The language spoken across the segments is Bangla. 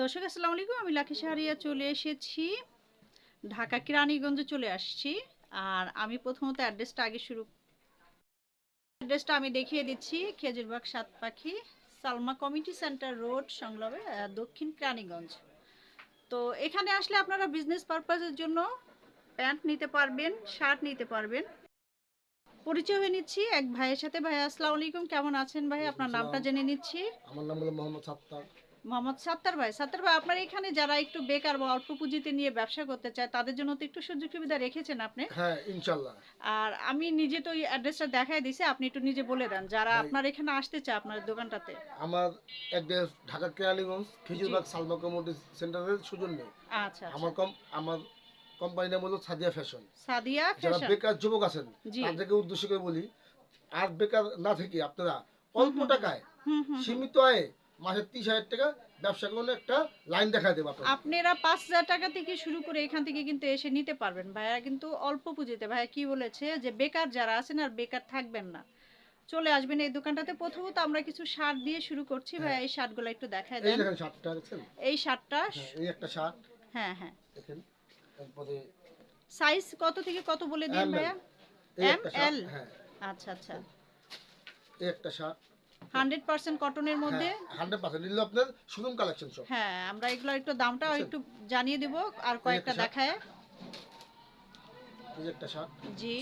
দর্শক আসসালামু আলাইকুম। আমি লাখি শাহরিয়া চলে এসেছি। ঢাকা কিরানীগঞ্জে চলে আসছি। আর আমি প্রথমত অ্যাড্রেসটা আগে শুরু অ্যাড্রেসটা আমি দেখিয়ে দিচ্ছি। খেজুরবাগ সাত পাখি সালমা কমিউনিটি সেন্টার রোড সংলগ্নে দক্ষিণ কিরানীগঞ্জ তো এখানে আসলে আপনারা বিজনেস পারপাসের জন্য প্যান্ট নিতে পারবেন শার্ট নিতে পারবেন। পরিচয় হয়ে নিচ্ছি এক ভাইয়ের সাথে। ভাই আসসালামু আলাইকুম। কেমন আছেন ভাই? আপনার নামটা জেনে নিচ্ছি। আমার নাম হলো মোহাম্মদ সাত্তার। মোহাম্মদ সাত্তার ভাই। সাত্তার ভাই আপনার এখানে যারা একটু বেকার বা অল্প পুঁজিতে নিয়ে ব্যবসা করতে চায় তাদের জন্য তো একটু সুযোগ সুবিধা রেখেছেন আপনি? হ্যাঁ ইনশাল্লাহ। আর আমি নিজে তো এই অ্যাড্রেসটা দেখাই দিছি আপনি একটু নিজে বলে দেন। যারা আপনার এখানে আসতে চায় আপনার দোকানটাতে। আমার অ্যাড্রেস ঢাকা কেরানীগঞ্জ খেজুরবাগ সালমা কমিউনিটি সেন্টারের সুজন নেই। আচ্ছা আচ্ছা। আমার কম আমার কোম্পানির নাম হলো সাদিয়া ফ্যাশন। সাদিয়া ফ্যাশন? যারা বেকার যুবক আছেন। তাদেরকে উদ্দেশ্য করে বলি আর বেকার না থেকে আপনারা অল্প টাকায়। সীমিত আয়ে মাসে তিরিশ হাজার টাকা ব্যবসা করলে একটা লাইন দেখা দেবো আপনারা পাঁচ হাজার টাকা থেকে শুরু করে এখান থেকে কিন্তু এসে নিতে পারবেন। ভাইয়া কিন্তু অল্প পুঁজিতে ভাইয়া কি বলেছে যে বেকার যারা আছেন আর বেকার থাকবেন না। চলে আসবেন এই দোকানটাতে। প্রথমত আমরা কিছু শার্ট দিয়ে শুরু করছি। ভাইয়া এই শার্টগুলো একটু দেখায় এই দেন। শার্টটা দেখছেন? এই শার্টটা হ্যাঁ, এই একটা শার্ট হ্যাঁ হ্যাঁ। দেখেন। তারপরে সাইজ কত থেকে কত বলে দিন ভাইয়া? Shirt L? হ্যাঁ। আচ্ছা আচ্ছা। এই একটা শার্ট হান্ড্রেড পার্সেন্ট কটনের মধ্যে? Hundred percent. নিলে আপনার শুধু কালেকশন সব হ্যাঁ আমরা এগুলো একটু দামটা আচ্ছা। একটু জানিয়ে দিব আর কয়েকটা দেখায়। এই একটা শার্ট। জি।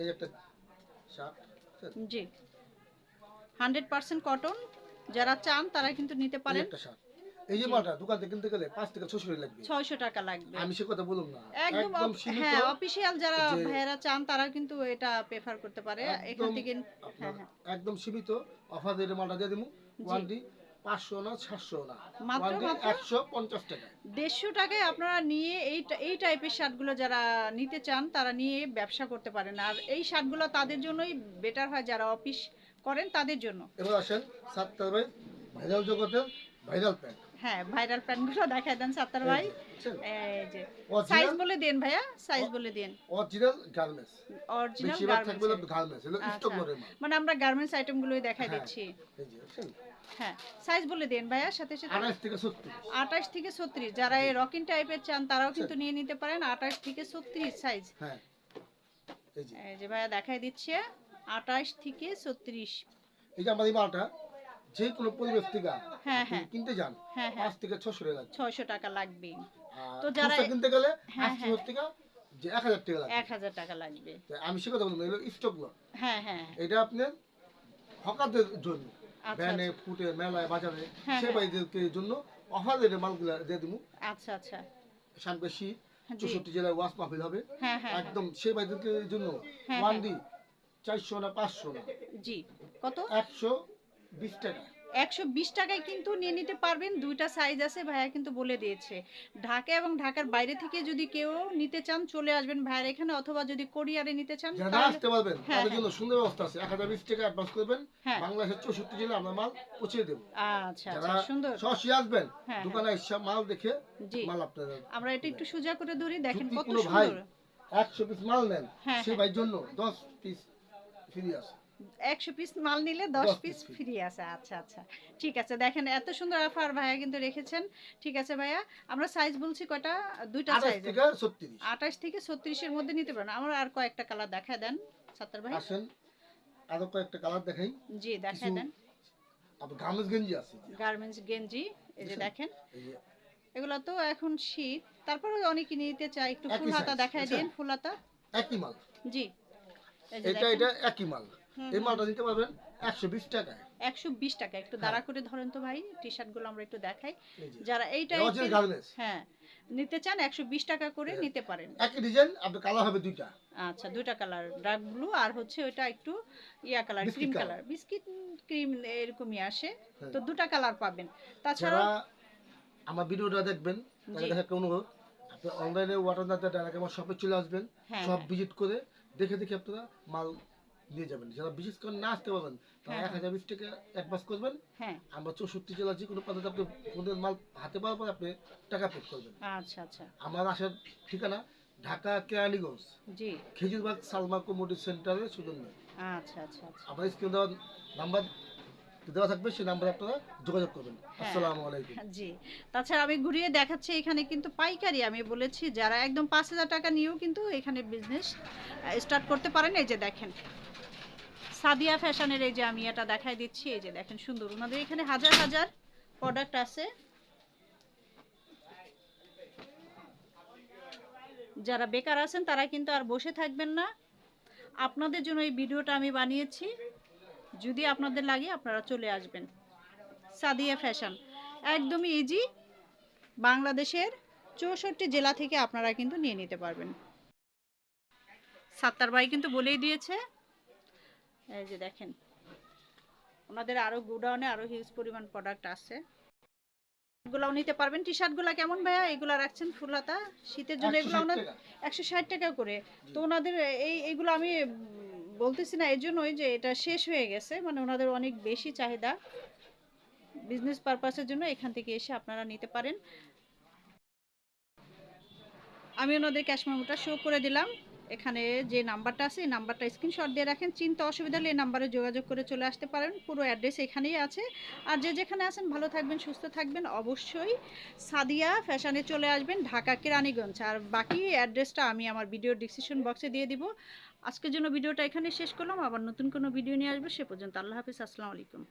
এই একটা শার্ট। জি। Hundred percent cotton. যারা চান তারা কিন্তু নিতে পারেন। একটা শার্ট। এই যে মালটা দোকান থেকে কিনতে গেলে পাঁচ থেকে ছশো লাগবে। ছয়শো টাকা লাগবে। আমি সে কথা না। একদম হ্যাঁ অফিসিয়াল যারা ভাইয়েরা চান তারা কিন্তু এটা প্রেফার করতে পারে। এখান থেকে হ্যাঁ হ্যাঁ। একদম সীমিত। অফার রেটে মালটা দিয়ে দিবো ওয়ানটি পাঁচশো না সাতশো না। মাত্র? একশো পঞ্চাশ টাকা দেড়শো টাকায় আপনারা নিয়ে এই এই টাইপের শার্টগুলো যারা নিতে চান তারা নিয়ে ব্যবসা করতে পারেন। আর এই শার্টগুলো তাদের জন্যই বেটার হয় যারা অফিস করেন তাদের জন্য। এবার আসেন ভাই ভাইরাল জগতের ভাইরাল প্যান্ট হ্যাঁ ভাইরাল প্যান্টগুলো দেখায় দেন সাত্তার ভাই। এই যে সাইজ বলে দেন ভাইয়া সাইজ বলে দেন original garments original garments. Stock করে মানে আমরা গার্মেন্টস আইটেমগুলোই দেখাই। দিচ্ছি? হ্যাঁ সাইজ বলে দেন ভাইয়া সাথে সাথে আঠাশ থেকে সত্তর আঠাশ থেকে ছত্রিশ যারা এই রকিং টাইপের চান তারাও কিন্তু নিয়ে নিতে পারেন আঠাশ থেকে ছত্রিশ সাইজ হ্যাঁ। এই যে। ভাইয়া দেখাই দিচ্ছে আঠাশ থেকে ছত্রিশ। এই যে এই মালটা যে কোনো পরিবেশ থেকে হ্যাঁ, হ্যাঁ। কিনতে যান হ্যাঁ পাঁচ থেকে ছশো টাকা ছয়শো টাকা লাগবে। তো যারা- কিনতে গেলে। থেকে যে এক হাজার টাকা লাগবে। এক হাজার টাকা লাগবে। আমি সে কথা বলব এগুলো স্টক লট হ্যাঁ হ্যাঁ। এটা আপনার হকারদের জন্য। আচ্ছা, ভ্যানে ফুটে মেলায় বাজারে সে হ্যাঁ। জন্য অফার রেটে মালগুলো দিয়ে দিব আচ্ছা আচ্ছা। সামনে শীত চৌষট্টি জেলায় ওয়াশ মাহফিল হবে। একদম সে ভাইদেরকে জন্য হ্যাঁ। চারশো না পাঁচশো না। জি। কত? একশো বিশ টাকা। একশো বিশ টাকায় কিন্তু নিয়ে নিতে পারবেন দুইটা সাইজ আছে ভাইয়া কিন্তু বলে দিয়েছে। ঢাকা এবং ঢাকার বাইরে থেকে যদি কেউ নিতে চান চলে আসবেন ভাইয়ার এখানে অথবা যদি কোরিয়ারে নিতে চান যারা আসতে পারবেন হ্যাঁ, তাদের হ্যাঁ। জন্য সুন্দর ব্যবস্থা আছে। এক হাজার বিশ টাকা অ্যাডভান্স করবেন হ্যাঁ। বাংলাদেশের চৌষট্টি জেলা আমরা মাল পৌঁছে দেবো। আচ্ছা আচ্ছা সুন্দর। সরাসরি আসবেন দোকানে এসে মাল দেখে মাল আপনারা আমরা এটা একটু সোজা করে ধরি দেখেন কত সুন্দর। একশো পিস মাল নেন সে। ভাইয়ের জন্য দশ পিস ফ্রি আছে। একশো পিস মাল নিলে দশ পিস ফ্রি আছে আচ্ছা আচ্ছা। ঠিক আছে দেখেন এত সুন্দর অফার ভাইয়া কিন্তু রেখেছেন। ঠিক আছে ভাইয়া আমরা সাইজ বলছি কয়টা? দুইটা সাইজ আঠাশ থেকে ছত্রিশের মধ্যে নিতে পারেন। আমার আর কয়েকটা কালার দেখায় দেন সাত্তার ভাই। আসেন আরও কয়েকটা কালার দেখাই। জি কিছু দেন। গার্মেন্টস গেঞ্জি আছে। গার্মেন্টস গেঞ্জি এই যে দেখেন। এগুলো তো এখন শীত। তারপরে অনেকে নিতে একটু একই ফুল হাতা দিন ফুল হাতা। একই মাল। জি এই এটা এটা একই মাল। এই মালটা নিতে পারবেন একশো বিশ টাকায়। একশো বিশ টাকা একটু দাঁড়া করে ধরেন তো ভাই টি শার্টগুলো আমরা একটু দেখাই। যারা এই অরিজিনাল টাইপের গার্মেন্টস হ্যাঁ নিতে চান একশো বিশ টাকা করে হ্যাঁ। নিতে পারেন। একই ডিজাইন আপনার কালার হবে দুইটা। আচ্ছা দুইটা কালার ডার্ক ব্লু আর হচ্ছে ওইটা একটু yeah colour cream colour biscuit cream এরকমই আসে। হ্যাঁ। তো দুটা কালার পাবেন। তাছাড়া আমার ভিডিওটা দেখবেন তাদের কাছে একটা অনুরোধ। আপনি অনলাইনে ওয়াটার না ডাইরেক্ট আমার শপে চলে আসবেন। হ্যাঁ, সব হ্যাঁ। ভিজিট করে দেখে দেখে আপনারা মাল নিয়ে যাবেন। যারা বিশেষ করে না আসতে পারবেন তারা হ্যাঁ, এক হাজার বিশ টাকা অ্যাডভান্স করবেন। হ্যাঁ। আমরা চৌষট্টি জেলা যে কোনো আপনি ফোনের মাল হাতে পাওয়ার পর আপনি টাকা পে করবেন। আচ্ছা আচ্ছা। আমার আসার ঠিকানা ঢাকা কেরানীগঞ্জ। জি। খেজুরবাগ সালমা কমিউনিটি সেন্টারে সুজন নেই আচ্ছা আচ্ছা আচ্ছা। আপনার স্ক্রিন দেওয়ার নাম্বার দেওয়া থাকবে সেই নাম্বারে আপনারা যোগাযোগ করবেন। হ্যাঁ। আসসালামু আলাইকুম। জি। তাছাড়া আমি ঘুরিয়ে দেখাচ্ছি এখানে কিন্তু পাইকারি আমি বলেছি যারা একদম পাঁচ হাজার টাকা নিয়েও কিন্তু এখানে বিজনেস স্টার্ট করতে পারেন। এই যে দেখেন সাদিয়া ফ্যাশনের এই যে আমি এটা দেখাই দিচ্ছি, এই যে দেখেন সুন্দর। ওনাদের এখানে হাজার হাজার প্রোডাক্ট আছে। যারা বেকার আছেন, তারা কিন্তু আর বসে থাকবেন না। আপনাদের জন্য এই ভিডিওটা আমি বানিয়েছি। যদি আপনাদের লাগে, আপনারা চলে আসবেন। সাদিয়া ফ্যাশন। একদমই ইজি বাংলাদেশের চৌষট্টি জেলা থেকে আপনারা কিন্তু নিয়ে নিতে পারবেন। সাত্তার ভাই কিন্তু বলেই দিয়েছে এই যে দেখেন। ওনাদের আরও গুডাউনে আরও হিউজ পরিমাণ প্রোডাক্ট আছে। এগুলাও নিতে পারবেন। টি শার্টগুলো কেমন ভাইয়া? এগুলা রাখছেন ফুলাতা শীতের জন্য এগুলো ওনার একশো ষাট টাকা। করে। তো ওনাদের এই এইগুলো আমি বলতেছি না এই জন্যই যে এটা শেষ হয়ে গেছে। মানে ওনাদের অনেক বেশি চাহিদা। বিজনেস পারপাসের জন্য এখান থেকে এসে আপনারা নিতে পারেন। আমি ওনাদের ক্যাশ মেমোটা শো করে দিলাম। এখানে যে নাম্বারটা আছে, এই নাম্বারটা স্ক্রিনশট দিয়ে রাখেন। চিন্তা অসুবিধা হলে এই নাম্বারে যোগাযোগ করে চলে আসতে পারেন। পুরো অ্যাড্রেস এখানেই আছে। আর যে যেখানে আছেন, ভালো থাকবেন, সুস্থ থাকবেন। অবশ্যই সাদিয়া ফ্যাশনে চলে আসবেন, ঢাকা কেরানীগঞ্জ আর বাকি অ্যাড্রেসটা আমি আমার ভিডিও ডিসক্রিপশন বক্সে দিয়ে দিব। আজকের জন্য ভিডিওটা এখানে শেষ করলাম। আবার নতুন কোনো ভিডিও নিয়ে আসব, সে পর্যন্ত আল্লাহ হাফিজ। আসসালামু আলাইকুম।